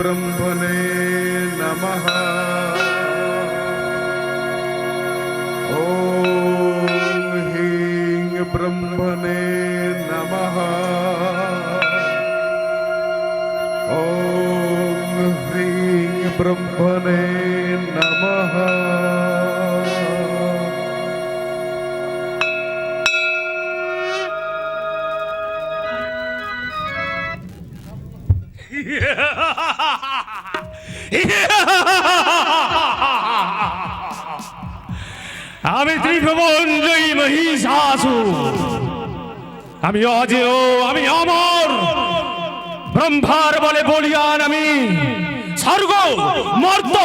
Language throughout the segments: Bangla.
ब्रह्मणे नमः ॐ ह्रीं ब्रह्मणे नमः ॐ ह्रीं ब्रह्मणे नमः আমি ত্রিভুবনজয়ী মহিষাসুর। আমি অজেয়, আমি অমর। ব্রহ্মার বলে বলিয়ান আমি। স্বর্গ, মর্ত,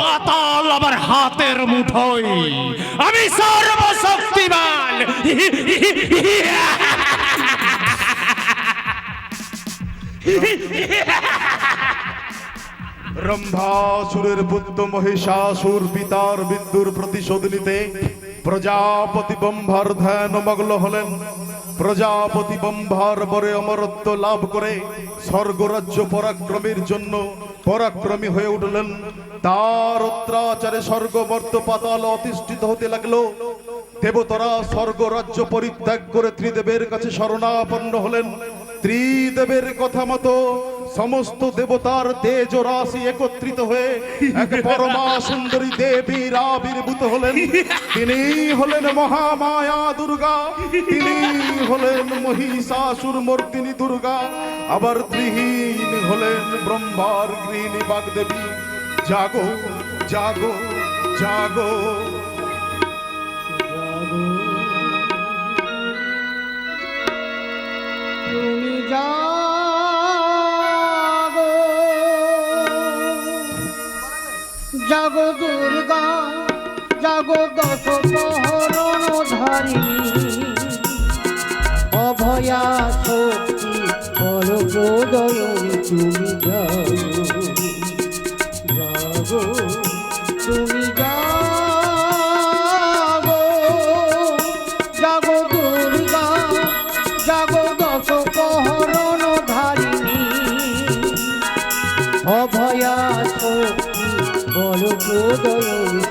পাতাল আমার হাতের মুঠোয়। আমি সর্বশক্তিমান। রম্ভাসুরের পুত্র মহিষাসুর পিতার বিদ্যুর প্রতিশোধ নিতে প্রজাপতি ব্রহ্মার ধ্যান মগ্ন হলেন। প্রজাপতি ব্রহ্মার বরে অমরত্ব লাভ করে স্বর্গরাজ্য পরাক্রমের জন্য পরাক্রমী হয়ে উঠলেন। তার অত্যাচারে স্বর্গবর্ত পাতাল অতিষ্ঠিত হতে লাগল। দেবতারা স্বর্গরাজ্য পরিত্যাগ করে ত্রিদেবের কাছে শরণাপন্ন হলেন। ত্রিদেবের কথা মতো সমস্ত দেবতার তেজ রাশি একত্রিত হয়ে এক পরমা সুন্দরী দেবীর আবির্ভূত হলেন। তিনি হলেন মহামায়া দুর্গা। তিনি হলেন মহিষাসুর মর্দিনী দুর্গা। আবার ত্রিহীন হলেন ব্রহ্মার গৃহিণী বাগদেবী। জাগো জাগো জাগো। তুমি জাগো জাগো দুর্গা জাগো দশ প্রহরণ ধারিণী। অভয়া শক্তি বল প্রদয়নী তুমি। বল প্রদয়নী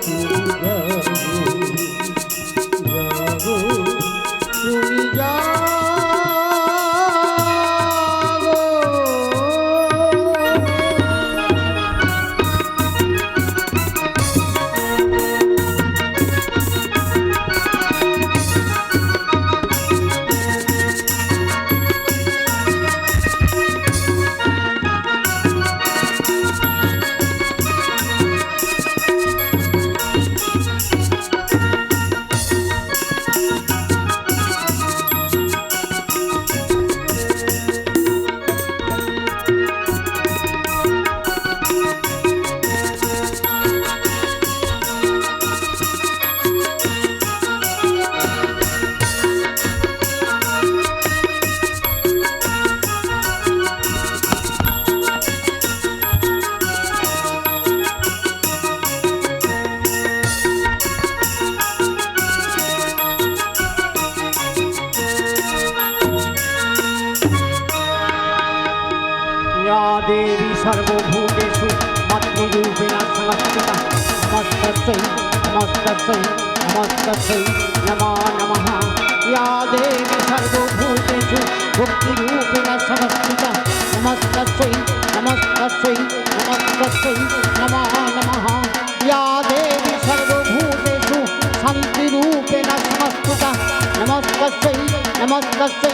देवी सर्वभूतेषु पत्नरूपेण समर्पिता। नमस्तस्यै नमस्तस्यै नमस्तस्यै नमा, नमः। या देवी सर्वभूतेषु भुक्तिरूपेण समर्पिता। नमस्तस्यै नमस्तस्यै नमस्तस्यै, नमा, नमः। या देवी सर्वभूतेषु शान्तिरूपेण समर्पिता। नमस्तस्यै नमस्तस्यै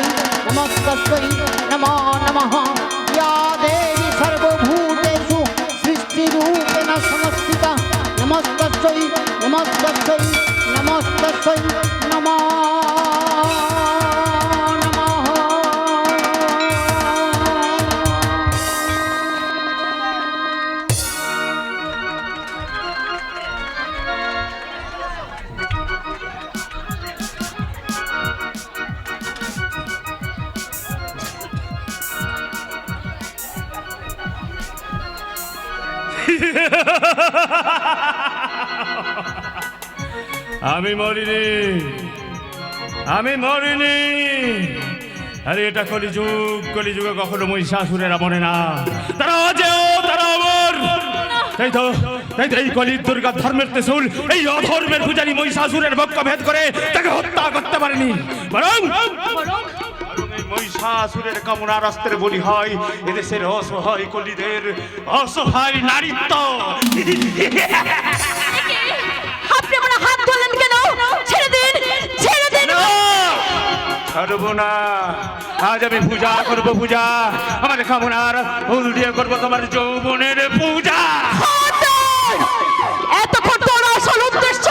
नमस्तस्यै, नमा, नमः। या देवी সর্বভূতেষু সৃষ্টিরূপেণ সংস্থিতা নমস্তৈ নমস্তৈ নমস্তৈ নমঃ আমি মরিনি। আমি মরিনি। আরে, এটা কলিযুগ। কলিযুগে কখনো মই মহিষাসুরেরা মনে না। তারা অজেয়, তারা অমর। তাই তো, তাই এই কলির দুর্গা ধর্মের তেসুল এই অধর্মের পূজারী মহিষাসুরের বক্ষ ভেদ করে তাকে হত্যা করতে পারেনি। বরং মহিষাসুরের কামনার অস্ত্রে বলি হয়, এদেশের অসহায় কলিদের অসহায় নারীত্ব। ছাড়বো না আজ আমি পূজা করব পূজা। আমার কামনার ফুল দিয়ে করব তোমার যৌবনের পূজা! এতক্ষণ তোর আসল উদ্দেশ্য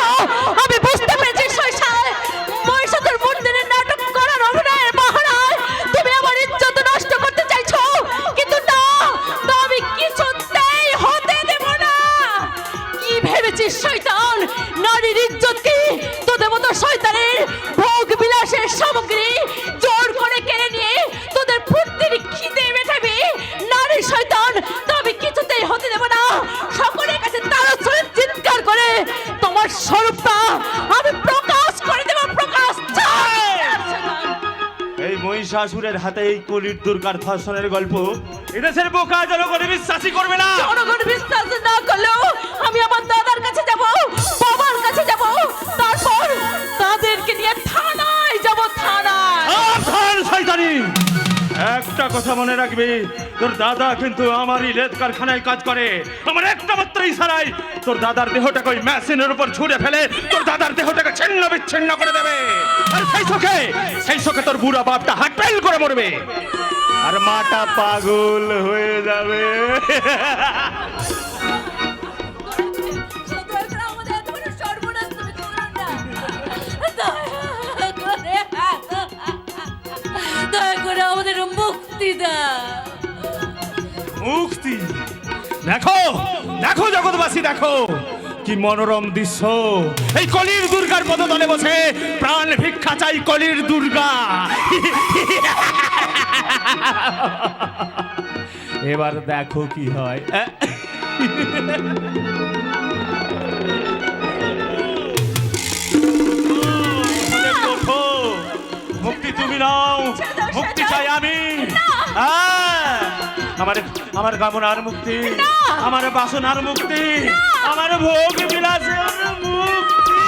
মহিষাসুরের হাতে এই কলির দুর্গার ধর্ষণের গল্প। এদেশের বোকা জনগণে বিশ্বাসই করবে না। জনগণ বিশ্বাস না করলেও আমি আমার দাদার কাছে যাব বাবার কাছে যাব। তারপর তাদেরকে নিয়ে থানায় যাব থানায়। সাবধান শয়তানি! একটা কথা মনে রাখবি তোর দাদা কিন্তু আমারই লেদ কারখানায় কাজ করে। আমার একটা মাত্র ইশারায়, তোর দাদার দেহটাকে ওই মেশিনের উপর ছুঁড়ে ফেলে, তোর দাদার দেহটাকে ছিন্ন বিচ্ছিন্ন করে দেবে। আর সেই চোখে সেই চোখে তোর বুড়া বাপটা হাটপেল করে মরবে। আর মাটা পাগল হয়ে যাবে। দয়া করে আমাদের মুক্তি দাও। দেখো দেখো জগৎবাসী দেখো কি মনোরম দৃশ্য। এই কলির দুর্গার পদতলে বসে প্রাণ ভিক্ষা চাই কলির দুর্গা। এবার দেখো কি হয়। মুক্তি তুমি নাও মুক্তি চাই আমি। হ্যাঁ। আমার আমার কামনার মুক্তি আমার বাসনার মুক্তি আমার ভোগ বিলাসের মুক্তি।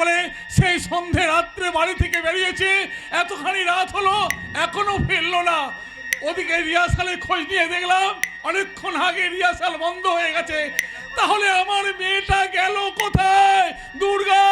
বলে, সেই সন্ধে রাত্রে বাড়ি থেকে বেরিয়েছে, এতখানি রাত হলো, এখনও ফিরলো না। ওদিকে রিহার্সালে খোঁজ নিয়ে দেখলাম, অনেকক্ষণ আগে রিহার্সাল বন্ধ হয়ে গেছে। তাহলে আমার মেয়েটা গেল কোথায়? দুর্গা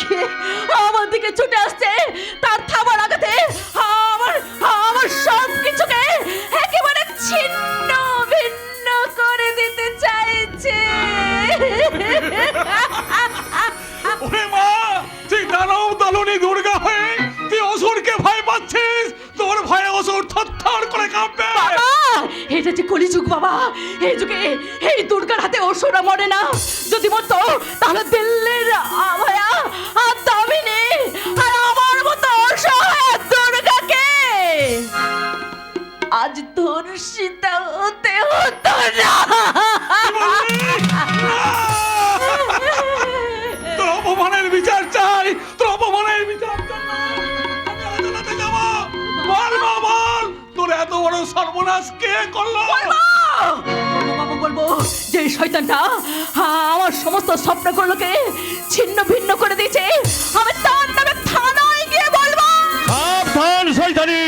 মাখিয়ে আমার দিকে ছুটে আসছে। তার থাবার আঘাতে আমার আমার সব কিছুকে একেবারে ছিন্ন ভিন্ন করে দিতে চাইছে। ওরে মা তুই দানব দলনি দুর্গা হয়ে তুই অসুরকে ভয় পাচ্ছিস? তোর ভয়ে অসুর থরথর করে কাঁপবে। বাবা এটা যে কলিযুগ বাবা এই যুগে এই দুর্গার হাতে অসুরা মরে না। যদি মরতো তাহলে দিল্লির আর দামিনী আর আমার মতো অসহায় দুর্গাকে। আজ ধর্ষিত হতে হতো না। তোর অপমানের বিচার চাই। তোর অপমানের বিচার বল বল। তোর এত বড় সর্বনাশ কে করল? বলব যে শয়তানটা আমার সমস্ত স্বপ্নগুলোকে ছিন্ন ভিন্ন করে দিয়েছে। আমি তার নামে থানায় গিয়ে বলব। সাবধান, শয়তানি!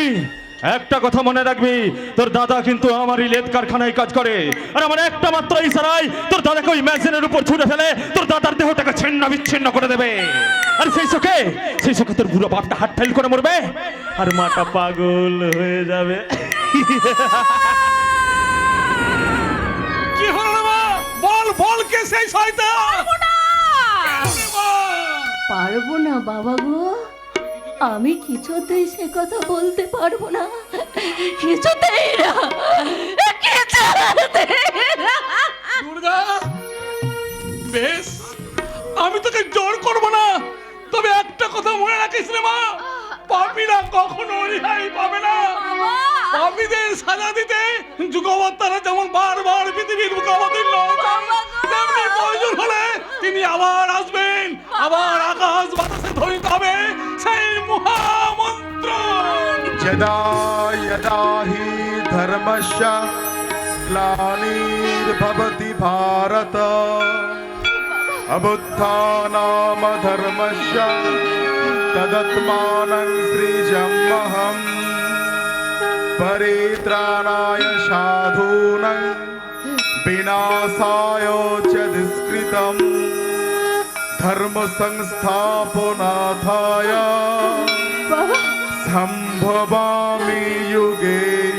একটা কথা মনে রাখবি, তোর দাদা কিন্তু আমারই লেদ কারখানায় কাজ করে। আর আমার একটা মাত্র ইশারায় তোর দাদাকে ওই ম্যাগজিনের উপর ছুড়ে ফেলে, তোর দাদার দেহটাকে ছিন্ন বিচ্ছিন্ন করে দেবে। আর সেই চোখে সেই চোখে তোর বুড়ো বাপটা ঠাইল করে মরবে, আর মাটা পাগল হয়ে যাবে। কি হলো রে মা? বল বল কে সেই শয়তান? পারব না। বাবা গো। আমি কিছুতেই সে কথা বলতে পারব না। কিছুতেই না। দুর্গা বেশ। আমি তোকে জোর করব না। তবে একটা কথা মনে রাখিস রে মা। পাপীরা কখনো রেহাই পাবে না। পাপীদের সাজা দিতে যুগবত্তারা যেমন বারবার পৃথিবীর আবার আসবেন আবার আকাশ বাতাসে ধ্বনিত হবে সেই মহামন্ত্র यदा यदा हि धर्मस्य ग्लानिर्भवति भारत अबुद्धानामधर्मस्य तदत्मानं सृजमहम् परित्राणाय साधूनां विनाशाय च दुष्कृतम् धर्म संस्थापनाथाय संभवामि युगे